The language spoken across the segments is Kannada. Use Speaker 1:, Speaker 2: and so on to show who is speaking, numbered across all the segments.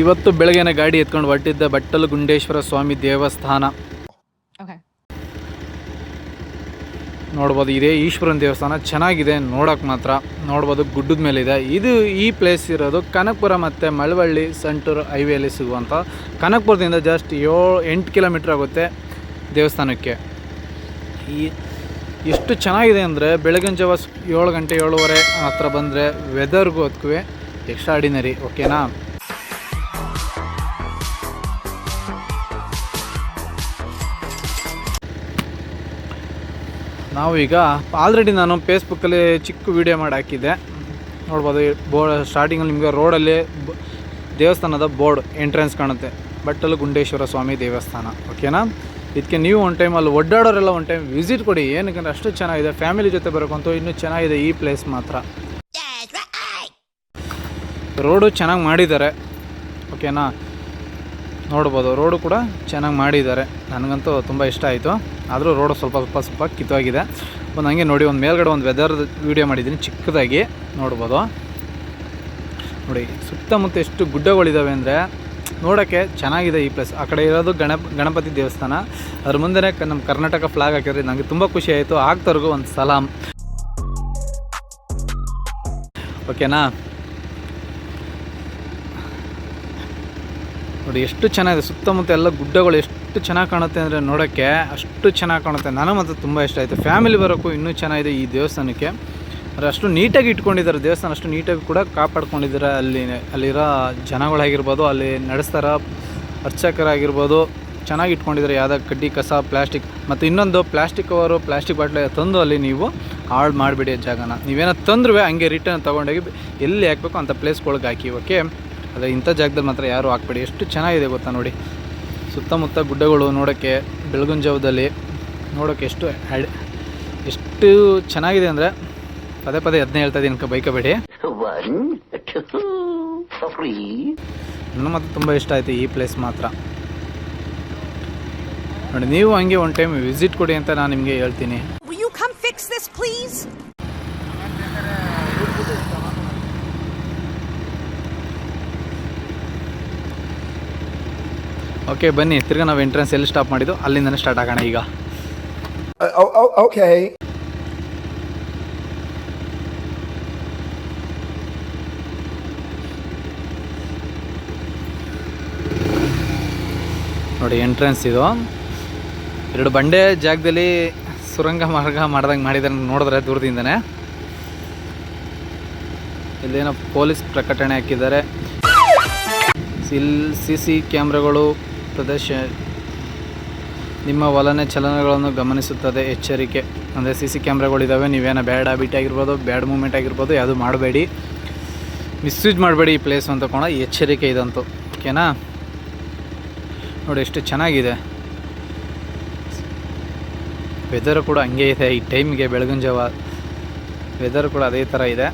Speaker 1: ಇವತ್ತು ಬೆಳಗ್ಗೆನೆ ಗಾಡಿ ಎತ್ಕೊಂಡು ಹೊರಟಿದ್ದ ಬಟ್ಟಲು ಗುಂಡೇಶ್ವರ ಸ್ವಾಮಿ ದೇವಸ್ಥಾನ. ನೋಡ್ಬೋದು ಇದೇ ಈಶ್ವರನ ದೇವಸ್ಥಾನ ಚೆನ್ನಾಗಿದೆ ನೋಡೋಕೆ ಮಾತ್ರ. ನೋಡ್ಬೋದು ಗುಡ್ಡದ ಮೇಲೆ ಇದೆ ಇದು ಈ ಪ್ಲೇಸ್ ಇರೋದು ಕನಕಪುರ ಮತ್ತು ಮಳವಳ್ಳಿ ಸೆಂಟರ್ ಹೈವೇಲಿ ಸಿಗುವಂಥ ಕನಕಪುರದಿಂದ ಜಸ್ಟ್ ಏಳು ಎಂಟು ಕಿಲೋಮೀಟ್ರ್ ಆಗುತ್ತೆ ದೇವಸ್ಥಾನಕ್ಕೆ. ಈ ಎಷ್ಟು ಚೆನ್ನಾಗಿದೆ ಅಂದರೆ ಬೆಳಗಿನ ಜಾವ ಏಳು ಗಂಟೆ ಏಳುವರೆ ಹತ್ರ ಬಂದರೆ ವೆದರ್ಗೂ ಅದಕ್ಕೂ ಎಕ್ಸ್ಟ್ರಾ ಆರ್ಡಿನರಿ ಓಕೆನಾ ನಾವು ಆಲ್ರೆಡಿ ನಾನು ಫೇಸ್ಬುಕ್ಕಲ್ಲಿ ಚಿಕ್ಕ ವಿಡಿಯೋ ಮಾಡಿ ಹಾಕಿದ್ದೆ. ನೋಡ್ಬೋದು ಬೋರ್ಡ್ ಸ್ಟಾರ್ಟಿಂಗಲ್ಲಿ ನಿಮಗೆ ರೋಡಲ್ಲಿ ದೇವಸ್ಥಾನದ ಬೋರ್ಡ್ ಎಂಟ್ರೆನ್ಸ್ ಕಾಣುತ್ತೆ. ಬಟ್ಟಲು ಗುಂಡೇಶ್ವರ ಸ್ವಾಮಿ ದೇವಸ್ಥಾನ ಓಕೆನಾ ಇದಕ್ಕೆ ನೀವು ಒನ್ ಟೈಮ್ ಅಲ್ಲಿ ಒಡ್ಡಾಡೋರೆಲ್ಲ ಒನ್ ಟೈಮ್ ವಿಸಿಟ್ ಕೊಡಿ. ಏನಕ್ಕೆ ಅಷ್ಟು ಚೆನ್ನಾಗಿದೆ ಫ್ಯಾಮಿಲಿ ಜೊತೆ ಬರೋಕ್ಕಂತೂ ಇನ್ನೂ ಚೆನ್ನಾಗಿದೆ ಈ ಪ್ಲೇಸ್ ಮಾತ್ರ. ರೋಡು ಚೆನ್ನಾಗಿ ಮಾಡಿದ್ದಾರೆ ಓಕೆನಾ ನೋಡ್ಬೋದು ರೋಡು ಕೂಡ ಚೆನ್ನಾಗಿ ಮಾಡಿದ್ದಾರೆ. ನನಗಂತೂ ತುಂಬ ಇಷ್ಟ ಆಯಿತು. ಆದರೂ ರೋಡು ಸ್ವಲ್ಪ ಸ್ವಲ್ಪ ಸ್ವಲ್ಪ ಕಿತ್ತೋಗಿದೆ. ಒಂದು ಹಂಗೆ ನೋಡಿ ಒಂದು ಮೇಲ್ಗಡೆ ಒಂದು ವೆದರ್ ವೀಡಿಯೋ ಮಾಡಿದ್ದೀನಿ. ಚಿಕ್ಕದಾಗಿ ನೋಡ್ಬೋದು. ನೋಡಿ, ಸುತ್ತಮುತ್ತ ಎಷ್ಟು ಗುಡ್ಡಗಳಿದ್ದಾವೆ ಅಂದರೆ ನೋಡೋಕ್ಕೆ ಚೆನ್ನಾಗಿದೆ ಈ ಪ್ಲೇಸ್ ಆ ಕಡೆ ಇರೋದು ಗಣಪ, ಗಣಪತಿ ದೇವಸ್ಥಾನ. ಅದ್ರ ಮುಂದೆ ನಮ್ಮ ಕರ್ನಾಟಕ ಫ್ಲಾಗ್ ಹಾಕಿದ್ರೆ ನನಗೆ ತುಂಬ ಖುಷಿ ಆಯಿತು. ಆಗ್ತವ್ರಿಗೂ ಒಂದು ಸಲಾಮ್ ಓಕೆನಾ ನೋಡಿ, ಎಷ್ಟು ಚೆನ್ನಾಗಿದೆ. ಸುತ್ತಮುತ್ತ ಎಲ್ಲ ಗುಡ್ಡಗಳು ಎಷ್ಟು ಚೆನ್ನಾಗಿ ಕಾಣುತ್ತೆ ಅಂದರೆ ನೋಡೋಕ್ಕೆ ಅಷ್ಟು ಚೆನ್ನಾಗಿ ಕಾಣುತ್ತೆ. ನನಗೆ ಮತ್ತು ತುಂಬ ಇಷ್ಟ ಆಯಿತು. ಫ್ಯಾಮಿಲಿ ಬರೋಕ್ಕೂ ಇನ್ನೂ ಚೆನ್ನಾಗಿದೆ ಈ ದೇವಸ್ಥಾನಕ್ಕೆ. ಆದರೆ ಅಷ್ಟು ನೀಟಾಗಿ ಇಟ್ಕೊಂಡಿದ್ದಾರೆ ದೇವಸ್ಥಾನ, ಅಷ್ಟು ನೀಟಾಗಿ ಕೂಡ ಕಾಪಾಡ್ಕೊಂಡಿದ್ದಾರೆ. ಅಲ್ಲಿ ಅಲ್ಲಿರೋ ಜನಗಳಾಗಿರ್ಬೋದು, ಅಲ್ಲಿ ನಡೆಸ್ತಾರ ಅರ್ಚಕರಾಗಿರ್ಬೋದು, ಚೆನ್ನಾಗಿ ಇಟ್ಕೊಂಡಿದ್ದಾರೆ. ಯಾವುದೇ ಕಡ್ಡಿ, ಕಸ, ಪ್ಲಾಸ್ಟಿಕ್. ಮತ್ತು ಇನ್ನೊಂದು ಪ್ಲಾಸ್ಟಿಕ್ ಕವರು ಪ್ಲಾಸ್ಟಿಕ್ ಬಾಟ್ಲೆ ತಂದು ಅಲ್ಲಿ ನೀವು ಹಾಳು ಮಾಡಿಬಿಡಿ ಜಾಗನ. ನೀವೇನೋ ತಂದ್ರೂ ಹಂಗೆ ರಿಟರ್ನ್ ತೊಗೊಂಡೋಗಿ ಎಲ್ಲಿ ಹಾಕಬೇಕು ಅಂಥ ಪ್ಲೇಸ್ಗಳಿಗೆ ಹಾಕಿ, ಓಕೆ? ಅದೇ ಇಂಥ ಜಾಗದಲ್ಲಿ ಮಾತ್ರ ಯಾರು ಹಾಕ್ಬೇಡಿ. ಎಷ್ಟು ಚೆನ್ನಾಗಿದೆ ಗೊತ್ತಾ ನೋಡಿ. ಸುತ್ತಮುತ್ತ ಗುಡ್ಡಗಳು ನೋಡೋಕ್ಕೆ ಬೆಳಗಿನ ಜಾವದಲ್ಲಿ ನೋಡೋಕ್ಕೆ ಎಷ್ಟು ಹಳೆ ಎಷ್ಟು ಚೆನ್ನಾಗಿದೆ ಅಂದರೆ ಪದೇ ಪದೇ ಅದನ್ನೇ ಹೇಳ್ತಾ ಇದ್ದೀನಿ ಬೈಕಬೇಡಿ. ನನ್ನ ಮಾತ್ರ ತುಂಬ ಇಷ್ಟ ಆಯಿತು ಈ ಪ್ಲೇಸ್ ಮಾತ್ರ. ನೋಡಿ, ನೀವು ಹಂಗೆ ಒನ್ ಟೈಮ್ ವಿಸಿಟ್ ಕೊಡಿ ಅಂತ ನಾನು ನಿಮಗೆ ಹೇಳ್ತೀನಿ. ಓಕೆ ಬನ್ನಿ. ತಿರ್ಗಾ ನಾವು ಎಂಟ್ರೆನ್ಸ್ ಎಲ್ಲಿ ಸ್ಟಾಪ್ ಮಾಡಿದ್ದು? ಅಲ್ಲಿಂದನೇ ಸ್ಟಾರ್ಟ್ ಆಗೋಣ ಈಗ.
Speaker 2: Uh, oh, oh.
Speaker 1: ನೋಡಿ ಎಂಟ್ರೆನ್ಸ್ ಇದು. ಎರಡು ಬಂಡೆ ಜಾಗದಲ್ಲಿ ಸುರಂಗ ಮಾರ್ಗ ಮಾಡ್ದಂಗೆ ಮಾಡಿದ್ದಾರೆ ನೋಡಿದ್ರೆ ದೂರದಿಂದನೇ. ಇಲ್ಲೇನೋ ಪೊಲೀಸ್ ಪ್ರಕಟಣೆ ಹಾಕಿದ್ದಾರೆ. ಸಿಲ್ ಸಿ ಸಿ ಕ್ಯಾಮ್ರಾಗಳು ಪ್ರದರ್ಶ ನಿಮ್ಮ ವಲನೆ ಚಲನಗಳನ್ನು ಗಮನಿಸುತ್ತದೆ. ಎಚ್ಚರಿಕೆ. ಅಂದರೆ ಸಿ ಸಿ ಕ್ಯಾಮ್ರಾಗಳಿದ್ದಾವೆ ನೀವೇನೋ ಬ್ಯಾಡ್ ಹ್ಯಾಬಿಟ್ ಆಗಿರ್ಬೋದು, ಬ್ಯಾಡ್ ಮೂಮೆಂಟ್ ಆಗಿರ್ಬೋದು, ಯಾವುದು ಮಾಡಬೇಡಿ. ಮಿಸ್ಯೂಸ್ ಮಾಡಬೇಡಿ ಈ ಪ್ಲೇಸ್ ಅಂತ ಕೋಣ. ಎಚ್ಚರಿಕೆ ಇದಂತೂ. ಓಕೆನಾ? ನೋಡಿ, ಎಷ್ಟು ಚೆನ್ನಾಗಿದೆ. ವೆದರ್ ಕೂಡ ಹಂಗೆ ಇದೆ. ಈ ಟೈಮ್ಗೆ ಬೆಳಗಿನ ಜಾವ ವೆದರ್ ಕೂಡ ಅದೇ ಥರ ಇದೆ.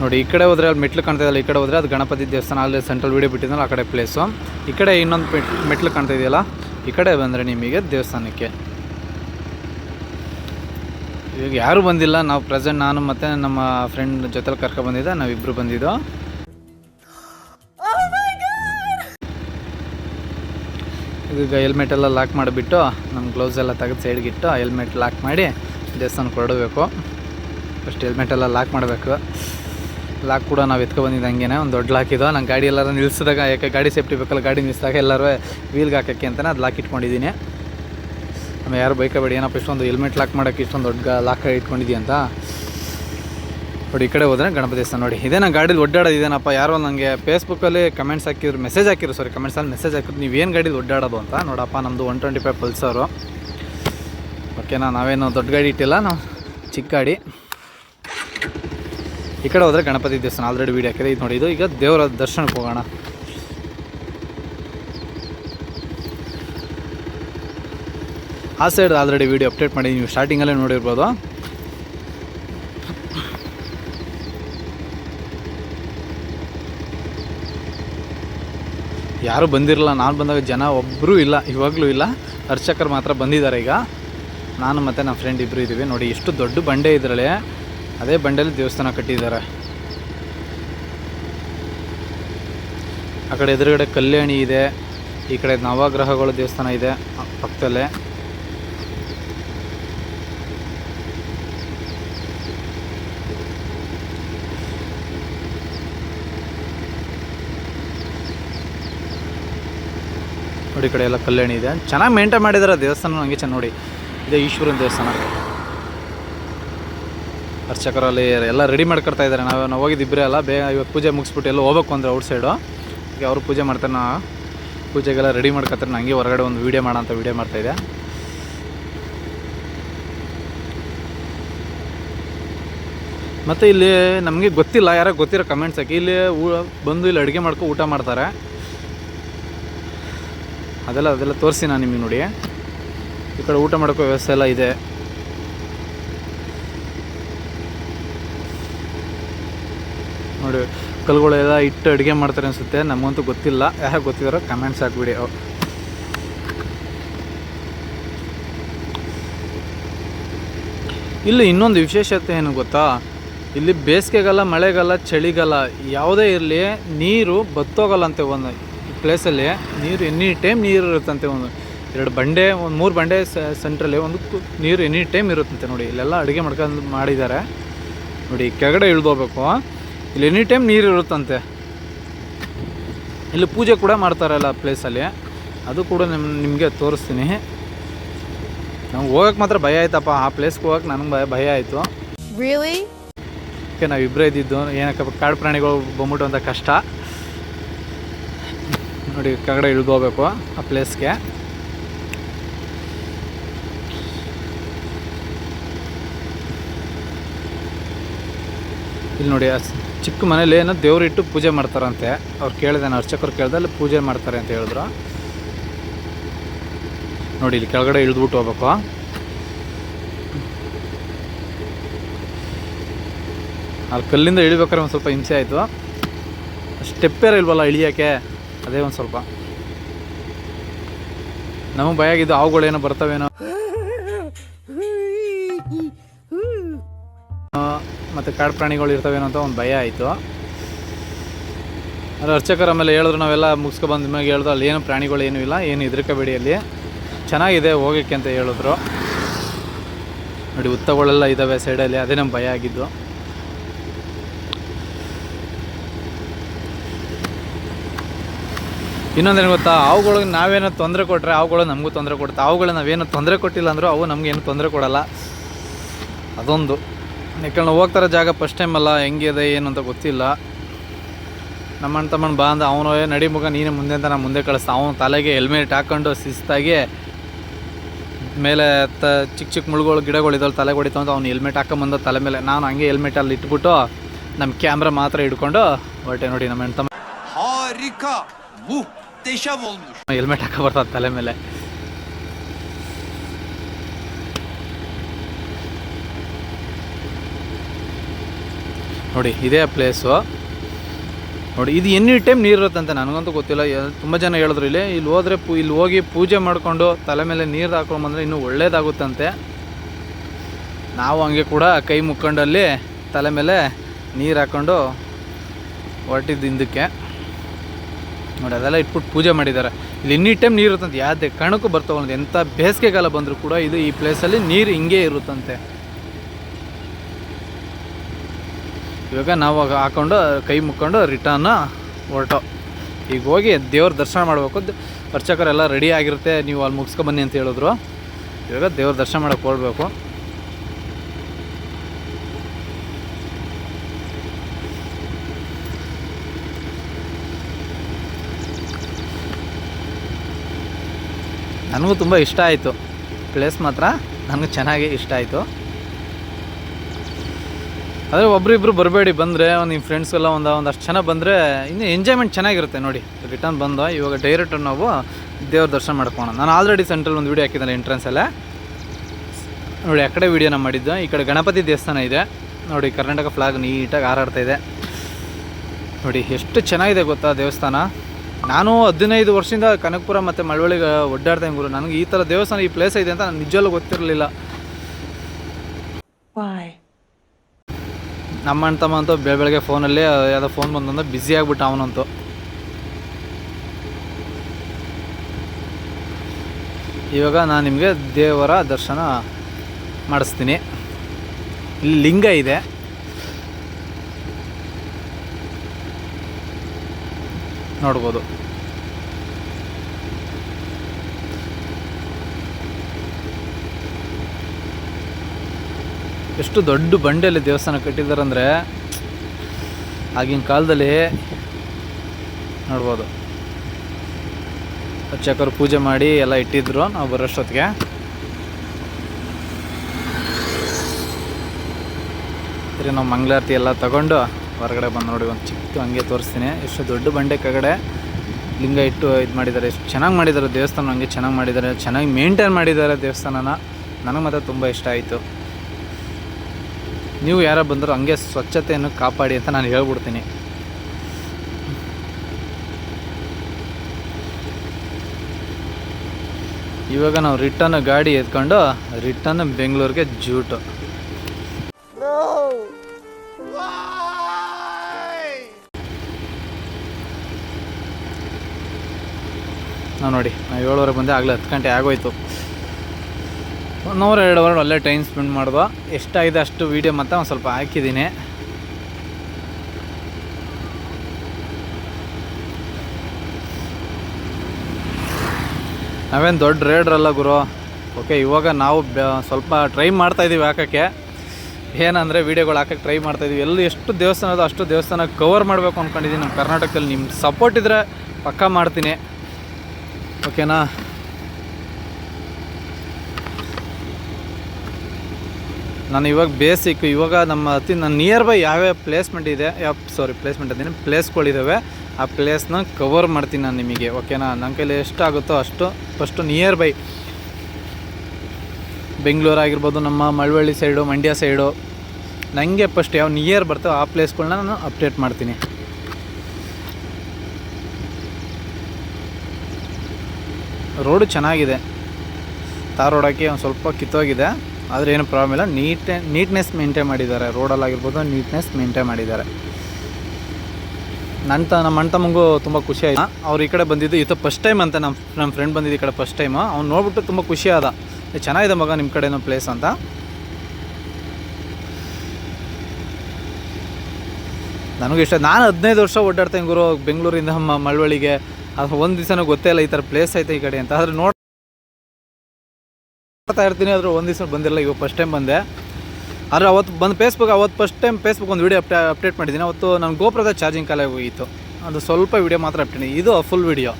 Speaker 1: ನೋಡಿ, ಈ ಕಡೆ ಹೋದ್ರೆ ಅಲ್ಲಿ ಮೆಟ್ಲು ಕಾಣ್ತಾ ಇದೆಯಲ್ಲ, ಈ ಕಡೆ ಹೋದರೆ ಅದು ಗಣಪತಿ ದೇವಸ್ಥಾನ, ಅಲ್ಲಿ ಸೆಂಟ್ರಲ್ ವೀಡಿಯೋ ಬಿಟ್ಟಿದ್ದಲ್ಲ ಆ ಕಡೆ ಪ್ಲೇಸು ಈ ಕಡೆ ಇನ್ನೊಂದು ಮೆಟ್ ಮೆಟ್ಲು ಕಾಣ್ತಾ ಇದೆಯಲ್ಲ, ಈ ಕಡೆ ಬಂದರೆ ನಿಮಗೆ ದೇವಸ್ಥಾನಕ್ಕೆ. ಇವಾಗ ಯಾರೂ ಬಂದಿಲ್ಲ, ನಾವು ಪ್ರೆಸೆಂಟ್ ನಾನು ಮತ್ತು ನಮ್ಮ ಫ್ರೆಂಡ್ ಜೊತೆಲಿ ಕರ್ಕೊ ಬಂದಿದ್ದೆ ನಾವಿಬ್ಬರು ಬಂದಿದ್ದು. ಈಗ ಹೆಲ್ಮೆಟ್ ಎಲ್ಲ ಲಾಕ್ ಮಾಡಿಬಿಟ್ಟು ನಮ್ಮ ಗ್ಲೌಸ್ ಎಲ್ಲ ತೆಗೆದು ಸೈಡ್ಗಿಟ್ಟು ಹೆಲ್ಮೆಟ್ ಲಾಕ್ ಮಾಡಿ, ದೇವಸ್ಥಾನಕ್ಕೆ ಹೊರಡಬೇಕು. ಫಸ್ಟ್ ಹೆಲ್ಮೆಟ್ ಎಲ್ಲ ಲಾಕ್ ಮಾಡಬೇಕು. ಲಾಕ್ ಕೂಡ ನಾವು ಎತ್ಕೊ ಬಂದಿದ್ದು ಹಂಗೇನೆ. ಒಂದು ದೊಡ್ಡ ಲಾಕ್ ಇದು. ನಂಗೆ ಗಾಡಿ ಎಲ್ಲರೂ ನಿಲ್ಲಿಸಿದಾಗ ಯಾಕೆ ಗಾಡಿ ಸೇಫ್ಟಿ ಬೇಕಲ್ಲ, ಗಾಡಿ ನಿಲ್ಲಿಸಿದಾಗ ಎಲ್ಲರೂ ವೀಲ್ಗೆ ಹಾಕೋಕ್ಕೆ ಅಂತಲೇ ಅದು ಲಾಕ್ ಇಟ್ಕೊಂಡಿದ್ದೀನಿ. ಆಮೇಲೆ ಯಾರು ಬೈಕ ಬೇಡಿ, ಏನಪ್ಪ ಇಷ್ಟೊಂದು ಹೆಲ್ಮೆಟ್ ಲಾಕ್ ಮಾಡೋಕ್ಕೆ ಇಷ್ಟೊಂದು ದೊಡ್ಡ ಲಾಕ್ ಇಟ್ಕೊಂಡಿದ್ದೀಯ ಅಂತ. ನೋಡಿ, ಈ ಕಡೆ ಹೋದ್ರೆ ಗಣಪತಿ ದೇವಸ್ಥಾನ ನೋಡಿ. ಇದೇ ನಾನು ಗಾಡೀಲಿ ಒಡ್ಡಾಡೋದು ಇದೇನಪ್ಪ ಯಾರೋ ನನಗೆ ಫೇಸ್ಬುಕ್ಕಲ್ಲಿ ಕಮೆಂಟ್ಸ್ ಹಾಕಿದ್ರು ಮೆಸೇಜ್ ಹಾಕಿದ್ರು ಸಾರಿ ಕಮೆಂಟ್ಸಲ್ಲಿ ಮೆಸೇಜ್ ಹಾಕಿದ್ರು, ನೀವು ಏನು ಗಾಡೀಲಿ ಒಡ್ಡಾಡೋದು ಅಂತ? ನೋಡಪ್ಪ ನಮ್ಮದು ಒನ್ ಟ್ವೆಂಟಿ ಫೈವ್ ಪಲ್ಸರು ಓಕೆನಾ ನಾವೇನು ದೊಡ್ಡ ಗಾಡಿ ಇಟ್ಟಿಲ್ಲ ನಾವು ಚಿಕ್ಕ ಗಾಡಿ. ಈ ಕಡೆ ಹೋದ್ರೆ ಗಣಪತಿ ದೇವಸ್ಥಾನ ಆಲ್ರೆಡಿ ವೀಡಿಯೋ ಹಾಕಿದೆ. ಇದು ನೋಡಿ, ಇದು ಈಗ ದೇವರ ದರ್ಶನಕ್ಕೆ ಹೋಗೋಣ. ಆ ಸೈಡ್ ಆಲ್ರೆಡಿ ವೀಡಿಯೋ ಅಪ್ಡೇಟ್ ಮಾಡಿ, ನೀವು ಸ್ಟಾರ್ಟಿಂಗಲ್ಲೇ ನೋಡಿರ್ಬೋದು. ಯಾರೂ ಬಂದಿರಲ್ಲ, ನಾನು ಬಂದಾಗ ಜನ ಒಬ್ಬರೂ ಇಲ್ಲ, ಇವಾಗಲೂ ಇಲ್ಲ. ಅರ್ಚಕರು ಮಾತ್ರ ಬಂದಿದ್ದಾರೆ ಈಗ. ನಾನು ಮತ್ತು ನಮ್ಮ ಫ್ರೆಂಡ್ ಇಬ್ಬರು ಇದ್ದೀವಿ ನೋಡಿ, ಎಷ್ಟು ದೊಡ್ಡ ಬಂಡೆ ಇದರಲ್ಲಿ. ಅದೇ ಬಂಡೆಲಿ ದೇವಸ್ಥಾನ ಕಟ್ಟಿದ್ದಾರೆ. ಆ ಕಡೆ ಎದುರುಗಡೆ ಕಲ್ಯಾಣಿ ಇದೆ, ಈ ಕಡೆ ನವಗ್ರಹಗಳ ದೇವಸ್ಥಾನ ಇದೆ ಪಕ್ಕದಲ್ಲೇ. ನೋಡಿ ಕಡೆ ಎಲ್ಲ ಕಲ್ಯಾಣಿ ಇದೆ. ಚೆನ್ನಾಗಿ ಮೇಂಟೈನ್ ಮಾಡಿದ್ದಾರೆ ದೇವಸ್ಥಾನ ನನಗೆ ಚೆನ್ನಾಗಿ ನೋಡಿ. ಇದೆ ಈಶ್ವರನ ದೇವಸ್ಥಾನ. ಅರ್ಚಕರಲ್ಲಿ ಎಲ್ಲ ರೆಡಿ ಮಾಡ್ಕೊಡ್ತಾ ಇದ್ದಾರೆ. ನಾವು ನಾವು ಹೋಗಿದ್ದು ಅಲ್ಲ, ಬೇಗ ಇವಾಗ ಪೂಜೆ ಮುಗಿಸ್ಬಿಟ್ಟು ಎಲ್ಲೋ ಹೋಗ್ಬೇಕು ಅಂದರೆ ಔಟ್ ಸೈಡು ಈಗ ಅವರು ಪೂಜೆ ಮಾಡ್ತಾರೆ, ನಾ ಪೂಜೆಗೆಲ್ಲ ರೆಡಿ ಮಾಡ್ಕೊತಾರೆ. ನಂಗೆ ಹೊರಗಡೆ ಒಂದು ವೀಡಿಯೋ ಮಾಡೋ ಅಂತ ವೀಡಿಯೋ ಮಾಡ್ತಾಯಿದ್ದೆ ಮತ್ತು ಇಲ್ಲಿ ನಮಗೆ ಗೊತ್ತಿಲ್ಲ, ಯಾರೋ ಗೊತ್ತಿರೋ ಕಮೆಂಟ್ಸ್ ಹಾಕಿ. ಇಲ್ಲಿ ಬಂದು ಇಲ್ಲಿ ಅಡುಗೆ ಮಾಡ್ಕೊ ಊಟ ಮಾಡ್ತಾರೆ. ಅದೆಲ್ಲ ಅದೆಲ್ಲ ತೋರಿಸಿ ನಾನು ನಿಮಗೆ ನೋಡಿ. ಈ ಕಡೆ ಊಟ ಮಾಡೋಕ್ಕೂ ವ್ಯವಸ್ಥೆ ಎಲ್ಲ ಇದೆ. ನೋಡಿ ಕಲ್ಗಳೆಲ್ಲ ಇಟ್ಟು ಅಡುಗೆ ಮಾಡ್ತಾರೆ ಅನಿಸುತ್ತೆ. ನಮಗಂತೂ ಗೊತ್ತಿಲ್ಲ. ಯಾಕೆ ಗೊತ್ತಿದಾರೋ ಕಮೆಂಟ್ಸ್ ಹಾಕ್ಬಿಡಿ. ಇಲ್ಲಿ ಇನ್ನೊಂದು ವಿಶೇಷತೆ ಏನು ಗೊತ್ತಾ? ಇಲ್ಲಿ ಬೇಸಿಗೆಗಾಲ, ಮಳೆಗಾಲ, ಚಳಿಗಾಲ ಯಾವುದೇ ಇರಲಿ, ನೀರು ಬತ್ತೋಗಲ್ಲಂತೆ ಒಂದು ಪ್ಲೇಸಲ್ಲಿ ನೀರು ಎನಿ ಟೈಮ್ ನೀರು ಇರುತ್ತಂತೆ ಒಂದು ಎರಡು ಬಂಡೆ, ಒಂದು ಮೂರು ಬಂಡೆ ಸೆಂಟ್ರಲ್ಲಿ ಒಂದು ನೀರು ಎನಿ ಟೈಮ್ ಇರುತ್ತಂತೆ ನೋಡಿ. ಇಲ್ಲೆಲ್ಲ ಅಡುಗೆ ಮಾಡ್ಕೊಂಡು ಮಾಡಿದ್ದಾರೆ. ನೋಡಿ, ಕೆಳಗಡೆ ಇಳ್ದೋಗ್ಬೇಕು ಇಲ್ಲಿ ಎನಿ ಟೈಮ್ ನೀರು ಇರುತ್ತಂತೆ. ಇಲ್ಲಿ ಪೂಜೆ ಕೂಡ ಮಾಡ್ತಾರಲ್ಲ ಪ್ಲೇಸಲ್ಲಿ ಅದು ಕೂಡ ನಿಮ್ ನಿಮಗೆ ತೋರಿಸ್ತೀನಿ. ನಮ್ಗೆ ಹೋಗಕ್ಕೆ ಮಾತ್ರ ಭಯ ಆಯ್ತಪ್ಪ. ಆ ಪ್ಲೇಸ್ಗೆ ಹೋಗಕ್ಕೆ ನನಗೆ ಭಯ ಭಯ ಆಯಿತು? ಓಕೆ ನಾವು ಇಬ್ಬರೇ ಇದ್ದಿದ್ದು. ಏನಕ್ಕಪ್ಪ ಕಾಡು ಪ್ರಾಣಿಗಳು ಬಂದ್ಬಿಟ್ಟು ಅಂತ ಕಷ್ಟ. ನೋಡಿ ಕಗಡೆ ಇಳಿದು ಹೋಗ್ಬೇಕು ಆ ಪ್ಲೇಸ್ಗೆ ಇಲ್ಲಿ ನೋಡಿ ಚಿಕ್ಕ ಮನೇಲಿ ಏನೋ ದೇವರಿಟ್ಟು ಪೂಜೆ ಮಾಡ್ತಾರಂತೆ. ಅವ್ರು ಕೇಳಿದೆ ನಾನು ಅರ್ಚಕರು ಕೇಳಿದೆ ಅಲ್ಲಿ ಪೂಜೆ ಮಾಡ್ತಾರೆ ಅಂತ ಹೇಳಿದ್ರು. ನೋಡಿ, ಇಲ್ಲಿ ಕೆಳಗಡೆ ಇಳಿದ್ಬಿಟ್ಟು ಹೋಗ್ಬೇಕು. ಅಲ್ಲಿ ಕಲ್ಲಿಂದ ಇಳಿಬೇಕಾದ್ರೆ ಒಂದು ಸ್ವಲ್ಪ ಹಿಂಸೆ ಆಯಿತು. ಸ್ಟೆಪ್ಪೇರ ಇಲ್ವಲ್ಲ ಇಳಿಯೋಕ್ಕೆ? ಅದೇ ಒಂದು ಸ್ವಲ್ಪ. ನಮಗೆ ಭಯ ಆಗಿದ್ದು ಆವುಗಳೇನೋ ಬರ್ತವೇನೋ. ಮತ್ತೆ ಕಾಡು ಪ್ರಾಣಿಗಳು ಇರ್ತವೇನೋ ಅಂತ ಒಂದು ಭಯ ಆಯಿತು. ಅದು ಅರ್ಚಕರ ಆಮೇಲೆ ಹೇಳಿದ್ರು ನಾವೆಲ್ಲ ಮುಗಿಸ್ಕೊ ಬಂದ ಮೇಲೆ ಹೇಳಿದ್ರು, ಅಲ್ಲಿ ಏನು ಪ್ರಾಣಿಗಳು ಏನೂ ಇಲ್ಲ, ಏನು ಹೆದರ್ಕೋಬೇಡಿ ಅಲ್ಲಿ. ಚೆನ್ನಾಗಿದೆ ಹೋಗೋಕ್ಕೆ ಅಂತ ಹೇಳಿದ್ರು. ನೋಡಿ ಉತ್ತಗಳೆಲ್ಲ ಇದ್ದಾವೆ ಸೈಡಲ್ಲಿ ಅದೇ ನಮ್ಮ ಭಯ ಆಗಿದ್ದು. ಇನ್ನೊಂದೇನು ಗೊತ್ತಾ ಅವುಗಳಿಗೆ ನಾವೇನೋ ತೊಂದರೆ ಕೊಟ್ಟರೆ ಅವುಗಳು ನಮಗೂ ತೊಂದರೆ ಕೊಡುತ್ತೆ. ಅವುಗಳು ನಾವೇನೋ ತೊಂದರೆ ಕೊಟ್ಟಿಲ್ಲ ಅಂದರೂ ಅವು ನಮಗೇನು ತೊಂದರೆ ಕೊಡಲ್ಲ. ಅದೊಂದು. ಯಾಕಂದ್ರೆ ಹೋಗ್ತಾರೆ ಜಾಗ ಫಸ್ಟ್ ಟೈಮ್ ಅಲ್ಲ ಹೆಂಗಿದೆ ಏನು ಅಂತ ಗೊತ್ತಿಲ್ಲ. ನಮ್ಮಣ್ಣ ತಮ್ಮಣ್ಣ ಬಾ ಅಂದ ಅವನು ನಡಿ ಮುಗ ನೀನು ಮುಂದೆ ಅಂತ ನಾನು ಮುಂದೆ ಕಳಿಸ್ತಾ. ಅವನು ತಲೆಗೆ ಹೆಲ್ಮೆಟ್ ಹಾಕ್ಕೊಂಡು ಸಿಸ್ತಾಗೆ ಮೇಲೆ ತ ಚಿಕ್ಕ ಚಿಕ್ಕ ಮುಳುಗಳು ಗಿಡಗಳು ಇದ್ದಾವೆ ತಲೆಗೆ ಹೊಡಿತಾವ ಅಂತ ಅವ್ನು ಹೆಲ್ಮೆಟ್ ಹಾಕೊಂಬಂದ ತಲೆ ಮೇಲೆ. ನಾನು ಹಂಗೆ ಹೆಲ್ಮೆಟ್ ಅಲ್ಲಿ ಇಟ್ಬಿಟ್ಟು ನಮ್ಮ ಕ್ಯಾಮ್ರಾ ಮಾತ್ರ ಹಿಡ್ಕೊಂಡು ಹೊರಟೆ ನೋಡಿ ನಮ್ಮ
Speaker 3: ಹೆಣ್ತಮ್ಮ
Speaker 1: ಹೆಲ್ಮೆಟ್ ಹಾಕೋ ಬರ್ತದೆ ತಲೆ ಮೇಲೆ. ನೋಡಿ, ಇದೇ ಪ್ಲೇಸು ನೋಡಿ, ಇದು ಎನಿ ಟೈಮ್ ನೀರು ಇರುತ್ತಂತೆ ನನಗಂತೂ ಗೊತ್ತಿಲ್ಲ. ತುಂಬ ಜನ ಹೇಳಿದ್ರು, ಇಲ್ಲಿ ಇಲ್ಲಿ ಹೋದರೆ ಪೂ, ಇಲ್ಲಿ ಹೋಗಿ ಪೂಜೆ ಮಾಡಿಕೊಂಡು ತಲೆ ಮೇಲೆ ನೀರು ಹಾಕೊಂಬಂದ್ರೆ ಇನ್ನೂ ಒಳ್ಳೇದಾಗುತ್ತಂತೆ. ನಾವು ಹಂಗೆ ಕೂಡ ಕೈ ಮುಕ್ಕೊಂಡಲ್ಲಿ ತಲೆ ಮೇಲೆ ನೀರು ಹಾಕ್ಕೊಂಡು ಹೊರಟಿದ್ದು ಹಿಂದಕ್ಕೆ. ನೋಡಿ, ಅದೆಲ್ಲ ಇಟ್ಬಿಟ್ಟು ಪೂಜೆ ಮಾಡಿದ್ದಾರೆ. ಇಲ್ಲಿ ಎನಿ ಟೈಮ್ ನೀರು ಇರುತ್ತಂತೆ ಯಾವುದೇ ಕಣಕ್ಕೂ ಬರ್ತಾವಲ್ಲ ಎಂಥ ಬೇಸಿಗೆಗಾಲ ಬಂದರೂ ಕೂಡ ಇದು ಈ ಪ್ಲೇಸಲ್ಲಿ ನೀರು ಹಿಂಗೆ ಇರುತ್ತಂತೆ. ಇವಾಗ ನಾವು ಹಾಕೊಂಡು ಕೈ ಮುಕ್ಕೊಂಡು ರಿಟರ್ನ್ ಹೊರಟೋ. ಈಗ ಹೋಗಿ ದೇವ್ರ ದರ್ಶನ ಮಾಡಬೇಕು. ಅರ್ಚಕರೆಲ್ಲ ರೆಡಿ ಆಗಿರುತ್ತೆ. ನೀವು ಅಲ್ಲಿ ಮುಗಿಸ್ಕೊಬನ್ನಿ ಅಂತ ಹೇಳಿದ್ರು. ಇವಾಗ ದೇವ್ರ ದರ್ಶನ ಮಾಡೋಕೆ ಹೊರಡಬೇಕು. ನನಗೂ ತುಂಬ ಇಷ್ಟ ಆಯಿತು. ಪ್ಲೇಸ್ ಮಾತ್ರ. ನನಗೆ ಚೆನ್ನಾಗಿ ಇಷ್ಟ ಆಯಿತು. ಆದರೆ ಒಬ್ರಿಬ್ರು ಬರಬೇಡಿ, ಬಂದರೆ ಒಂದು ನಿಮ್ಮ ಫ್ರೆಂಡ್ಸ್ ಎಲ್ಲ ಒಂದು ಒಂದಷ್ಟು ಜನ ಬಂದರೆ ಇನ್ನೂ ಎಂಜಾಯ್ಮೆಂಟ್ ಚೆನ್ನಾಗಿರುತ್ತೆ ನೋಡಿ. ರಿಟರ್ನ್ ಬಂದ, ಇವಾಗ ಡೈರೆಕ್ಟ್ ನಾವು ದೇವ್ರ ದರ್ಶನ ಮಾಡ್ಕೋಣ ನಾನು ಆಲ್ರೆಡಿ ಸೆಂಟ್ರಲ್ ಒಂದು ವೀಡಿಯೋ ಹಾಕಿದ್ದಾನೆ ಎಂಟ್ರೆನ್ಸಲ್ಲೇ ನೋಡಿ, ಆ ಕಡೆ ವೀಡಿಯೋನ ಮಾಡಿದ್ದು. ಈ ಕಡೆ ಗಣಪತಿ ದೇವಸ್ಥಾನ ಇದೆ. ನೋಡಿ, ಕರ್ನಾಟಕ ಫ್ಲಾಗ್ ನೀಟಾಗಿ ಹಾರಾಡ್ತಾ ಇದೆ. ನೋಡಿ, ಎಷ್ಟು ಚೆನ್ನಾಗಿದೆ ಗೊತ್ತಾ ದೇವಸ್ಥಾನ. ನಾನು ಹದಿನೈದು ವರ್ಷದಿಂದ ಕನಕಪುರ ಮತ್ತು ಮಳವಳ್ಳಿಗೆ ಒಡ್ಡಾಡ್ತಾ ಗುರು ನನಗೆ ಈ ಥರ ದೇವಸ್ಥಾನ ಈ ಪ್ಲೇಸ್ ಇದೆ ಅಂತ ನಾನು ನಿಜವಲ್ಲೂ ಗೊತ್ತಿರಲಿಲ್ಲ.
Speaker 4: Why?
Speaker 1: ನಮ್ಮ ಅಣ್ಣ ತಮ್ಮ ಅಂತೂ ಬೆಳೆ ಬೆಳಗ್ಗೆ ಫೋನಲ್ಲಿ ಯಾವುದೋ ಫೋನ್ ಬಂದಂತ ಬ್ಯುಸಿ ಆಗಿಬಿಟ್ಟ ಅವನಂತೂ. ಇವಾಗ ನಾನು ನಿಮಗೆ ದೇವರ ದರ್ಶನ ಮಾಡಿಸ್ತೀನಿ. ಇಲ್ಲಿ ಲಿಂಗ ಇದೆ. ನೋಡ್ಬೋದು. ಎಷ್ಟು ದೊಡ್ಡ ಬಂಡೆಯಲ್ಲಿ ದೇವಸ್ಥಾನ ಕಟ್ಟಿದ್ದಾರೆ ಅಂದರೆ ಆಗಿನ ಕಾಲದಲ್ಲಿ ನೋಡ್ಬೋದು. ಅರ್ಚಕರು ಪೂಜೆ ಮಾಡಿ ಎಲ್ಲ ಇಟ್ಟಿದ್ರು, ನಾವು ಬರೋಷ್ಟೊತ್ತಿಗೆ. ಸರಿ ನಾವು ಮಂಗಳಾರತಿ ಎಲ್ಲ ತಗೊಂಡು ಹೊರಗಡೆ ಬಂದು ನೋಡಿ, ಒಂದು ಚಿಕ್ಕ ಹಂಗೆ ತೋರಿಸ್ತೀನಿ. ಎಷ್ಟು ದೊಡ್ಡ ಬಂಡೆ ಕಗಡೆ ಲಿಂಗ ಇಟ್ಟು ಇದು ಮಾಡಿದ್ದಾರೆ. ಎಷ್ಟು ಚೆನ್ನಾಗಿ ಮಾಡಿದ್ದಾರೆ ದೇವಸ್ಥಾನ, ಹಂಗೆ ಚೆನ್ನಾಗಿ ಮಾಡಿದ್ದಾರೆ. ಚೆನ್ನಾಗಿ ಮೇಂಟೈನ್ ಮಾಡಿದ್ದಾರೆ ದೇವಸ್ಥಾನನ. ನನಗೆ ಮಾತ್ರ ತುಂಬ ಇಷ್ಟ ಆಯಿತು. ನೀವು ಯಾರೋ ಬಂದರೂ ಹಂಗೆ ಸ್ವಚ್ಛತೆಯನ್ನು ಕಾಪಾಡಿ ಅಂತ ನಾನು ಹೇಳ್ಬಿಡ್ತೀನಿ. ಇವಾಗ ನಾವು ರಿಟರ್ನ್ ಗಾಡಿ ಎತ್ಕೊಂಡು ರಿಟರ್ನ್ ಬೆಂಗಳೂರಿಗೆ ಜೂಟು. ನಾವು ನೋಡಿ ನಾವು ಏಳುವರೆ ಬಂದೆ ಆಗಲೇ ಹತ್ತು ಗಂಟೆ ಆಗೋಯ್ತು. ಒನ್ ಎರಡು ಅವರ್ ಒಳ್ಳೆ ಟೈಮ್ ಸ್ಪೆಂಡ್ ಮಾಡುವ ಎಷ್ಟಾಗಿದೆ ಅಷ್ಟು ವೀಡಿಯೋ ಮತ್ತೆ ಒಂದು ಸ್ವಲ್ಪ ಹಾಕಿದ್ದೀನಿ ನಾವೇನು ದೊಡ್ಡ ರೇಡ್ರಲ್ಲ ಗುರು. ಓಕೆ ಇವಾಗ ನಾವು ಸ್ವಲ್ಪ ಟ್ರೈ ಮಾಡ್ತಾ ಇದೀವಿ ಹಾಕೋಕ್ಕೆ. ಏನಂದರೆ ವೀಡಿಯೋಗಳು ಹಾಕಕ್ಕೆ ಟ್ರೈ ಮಾಡ್ತಾ ಇದೀವಿ. ಎಲ್ಲಿ ಎಷ್ಟು ದೇವಸ್ಥಾನ ಅದೋ ಅಷ್ಟು ದೇವಸ್ಥಾನ ಕವರ್ ಮಾಡಬೇಕು ಅಂದ್ಕೊಂಡಿದ್ದೀನಿ ನಮ್ಮ ಕರ್ನಾಟಕದಲ್ಲಿ ನಿಮ್ಮ ಸಪೋರ್ಟ್ ಇದ್ದರೆ ಪಕ್ಕ ಮಾಡ್ತೀನಿ. ಓಕೆನಾ ನಾನು ಇವಾಗ ಬೇಸಿಕ್ ಇವಾಗ ನಮ್ಮ ಅತಿ ನನ್ನ ನಿಯರ್ ಬೈ ಯಾವ್ಯಾವ ಪ್ಲೇಸ್ಮೆಂಟ್ ಇದೆ ಯಾವ ಸಾರಿ ಪ್ಲೇಸ್ಮೆಂಟ್ ಅದೇನು ಪ್ಲೇಸ್ಗಳಿದ್ದಾವೆ ಆ ಪ್ಲೇಸ್ನ ಕವರ್ ಮಾಡ್ತೀನಿ ನಾನು ನಿಮಗೆ ಓಕೆನಾ ನನ್ನ ಕೈಲಿ ಎಷ್ಟಾಗುತ್ತೋ ಅಷ್ಟು ಫಸ್ಟು ನಿಯರ್ ಬೈ ಬೆಂಗಳೂರು ಆಗಿರ್ಬೋದು, ನಮ್ಮ ಮಳವಳ್ಳಿ ಸೈಡು ಮಂಡ್ಯ ಸೈಡು ನನಗೆ ಫಸ್ಟ್ ಯಾವ ನಿಯರ್ ಬರ್ತೋ ಆ ಪ್ಲೇಸ್ಗಳನ್ನ ನಾನು ಅಪ್ಡೇಟ್ ಮಾಡ್ತೀನಿ. ರೋಡು ಚೆನ್ನಾಗಿದೆ. ತಾರ್ ರೋಡಕ್ಕೆ ಒಂದು ಸ್ವಲ್ಪ ಕಿತ್ತೋಗಿದೆ. ಆದರೆ ಏನು ಪ್ರಾಬ್ಲಮ್ ಇಲ್ಲ. ನೀಟ್ ನೀಟ್ನೆಸ್ ಮೇಂಟೈನ್ ಮಾಡಿದ್ದಾರೆ. ರೋಡಲ್ಲಾಗಿರ್ಬೋದು ನೀಟ್ನೆಸ್ ಮೇಂಟೈನ್ ಮಾಡಿದ್ದಾರೆ. ನನ್ನ ತ ನಮ್ಮ ಅಣ್ಣ ತಮ್ಮಂಗೂ ತುಂಬ ಖುಷಿ ಆಯ್ತು. ಅವ್ರು ಈ ಕಡೆ ಬಂದಿದ್ದು, ಇದು ಫಸ್ಟ್ ಟೈಮ್ ಅಂತ ನಮ್ಮ ನಮ್ಮ ಫ್ರೆಂಡ್ ಬಂದಿದ್ದು ಈ ಕಡೆ ಫಸ್ಟ್ ಟೈಮು ಅವ್ನು ನೋಡ್ಬಿಟ್ಟು ತುಂಬ ಖುಷಿ ಆದ. ಚೆನ್ನಾಗಿದೆ ಮಗ ನಿಮ್ಮ ಕಡೆನೋ ಪ್ಲೇಸ್ ಅಂತ. ನನಗೂ ಇಷ್ಟ. ನಾನು ಹದಿನೈದು ವರ್ಷ ಓಡಾಡ್ತೇನೆ ಗುರು, ಬೆಂಗಳೂರಿಂದ ಮಳವಳ್ಳಿಗೆ. ಅದು ಒಂದು ದಿವಸನೂ ಗೊತ್ತೇ ಇಲ್ಲ ಈ ಥರ ಪ್ಲೇಸ್ ಐತೆ ಈ ಕಡೆ ಅಂತ. ಆದರೆ ನೋಡ್ತಾ ಇರ್ತೀನಿ, ಆದರೂ ಒಂದು ದಿವಸ ಬಂದಿಲ್ಲ ಇವಾಗ ಫಸ್ಟ್ ಟೈಮ್ ಬಂದೆ. ಆದರೆ ಅವತ್ತು ಬಂದು ಫೇಸ್ಬುಕ್ ಅವತ್ತು ಫಸ್ಟ್ ಟೈಮ್ ಫೇಸ್ಬುಕ್ ಒಂದು ವೀಡಿಯೋ ಅಪ್ಡೇ ಅಪ್ಡೇಟ್ ಮಾಡಿದ್ದೀನಿ. ಅವತ್ತು ನನ್ನ ಗೋಪ್ರದ ಚಾರ್ಜಿಂಗ್ ಕಾಲಾಗಿ ಹೋಗಿತ್ತು ಅದು ಸ್ವಲ್ಪ ವೀಡಿಯೋ ಮಾತ್ರ ಅಪ್ಡೇಟ್ ಇದು ಫುಲ್ ವೀಡಿಯೋ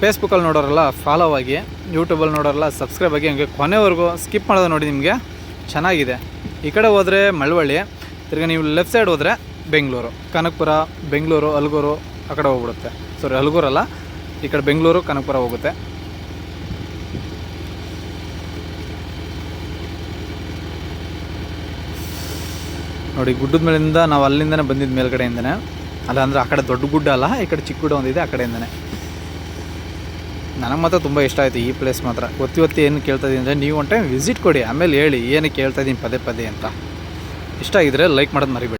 Speaker 1: ಫೇಸ್ಬುಕ್ಕಲ್ಲಿ ನೋಡೋರಲ್ಲ ಫಾಲೋ ಆಗಿ ಯೂಟ್ಯೂಬಲ್ಲಿ ನೋಡೋರಲ್ಲ ಸಬ್ಸ್ಕ್ರೈಬ್ ಆಗಿ, ಹಂಗೆ ಕೊನೆವರೆಗೂ ಸ್ಕಿಪ್ ಮಾಡೋದು ನೋಡಿ ನಿಮಗೆ ಚೆನ್ನಾಗಿದೆ. ಈ ಕಡೆ ಹೋದರೆ ಮಳವಳ್ಳಿ, ತಿರ್ಗಿ ನೀವು ಲೆಫ್ಟ್ ಸೈಡ್ ಹೋದರೆ ಬೆಂಗಳೂರು, ಕನಕಪುರ, ಬೆಂಗಳೂರು, ಅಲ್ಗೂರು ಆ ಕಡೆ ಹೋಗ್ಬಿಡುತ್ತೆ. ಸಾರಿ ಅಲ್ಗೂರಲ್ಲ, ಈ ಕಡೆ ಬೆಂಗಳೂರು, ಕನಕಪುರ ಹೋಗುತ್ತೆ. ನೋಡಿ, ಗುಡ್ಡದ ಮೇಲಿಂದ ನಾವು ಅಲ್ಲಿಂದನೇ ಬಂದಿದ್ದು ಮೇಲ್ಗಡೆಯಿಂದನೇ. ಅಲ್ಲ, ಅಂದರೆ ಆ ಕಡೆ ದೊಡ್ಡ ಗುಡ್ಡ ಅಲ್ಲ, ಈ ಕಡೆ ಚಿಕ್ಕ ಗುಡ್ಡ ಒಂದಿದೆ, ಆ ಕಡೆಯಿಂದನೇ. ನನಗೆ ಮಾತ್ರ ತುಂಬ ಇಷ್ಟ ಆಯಿತು ಈ ಪ್ಲೇಸ್ ಮಾತ್ರ. ಒತ್ತಿ ಒತ್ತಿ ಏನು ಕೇಳ್ತಾ ಇದ್ದೀನಿ ಅಂದರೆ, ನೀವು ಒನ್ ಟೈಮ್ ವಿಸಿಟ್ ಕೊಡಿ, ಆಮೇಲೆ ಹೇಳಿ, ಏನಕ್ಕೆ ಕೇಳ್ತಾ ಇದ್ದೀನಿ ಪದೇ ಪದೇ ಅಂತ. ಇಷ್ಟ ಆಗಿದ್ರೆ ಲೈಕ್ ಮಾಡೋದು ಮರಿಬೇಡಿ.